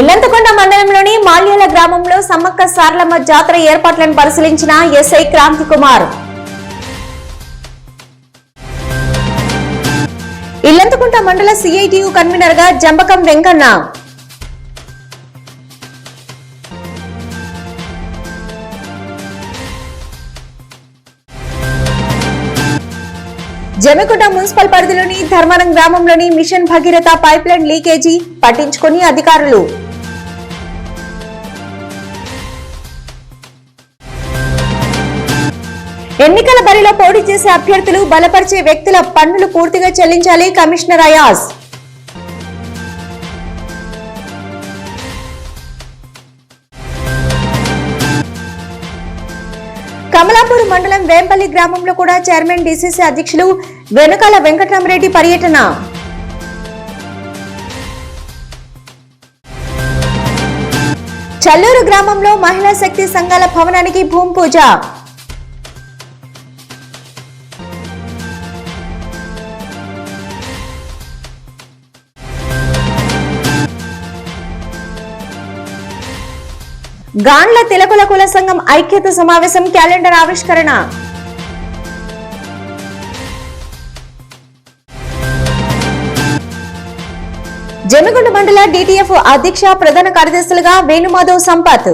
ఇల్లంతకొండ మండలంలోని మాల్యాల గ్రామంలో సమ్మక్క సార్లమ్మ జాతర ఏర్పాట్లను పరిశీలించిన ఎస్ఐ క్రాంతి కుమార్. ఇల్లంతకుంట మండల సిఐటియు కన్వీనర్గా జంబకం వెంకన్న. జమికుంట మున్సిపల్ పరిధిలోని ధర్మవరం గ్రామంలోని మిషన్ భగీరథ పైప్లైన్ లీకేజీ పట్టించుకుని అధికారులు. ఎన్నికల బరిలో పోటీ చేసే అభ్యర్థులు బలపరిచే వ్యక్తుల పన్నులు పూర్తిగా చెల్లించాలి కమిషనర్ అయాజ్. కమలాపూర్ మండలం వేంపల్లి గ్రామంలో కూడా చైర్మన్ డిసిసి అధ్యక్షులు వెనుకల వెంకటరామరెడ్డి పర్యటన. చల్లూరు గ్రామంలో మహిళా శక్తి సంఘాల భవనానికి భూమి పూజ. గాండ్ల తిలకుల కుల సంఘం ఐక్యత సమావేశం క్యాలెండర్ ఆవిష్కరణ. జమిగుండ మండల డిటిఎఫ్ అధ్యక్ష ప్రధాన కార్యదర్శులుగా వేణుమాధవ్ సంపత్.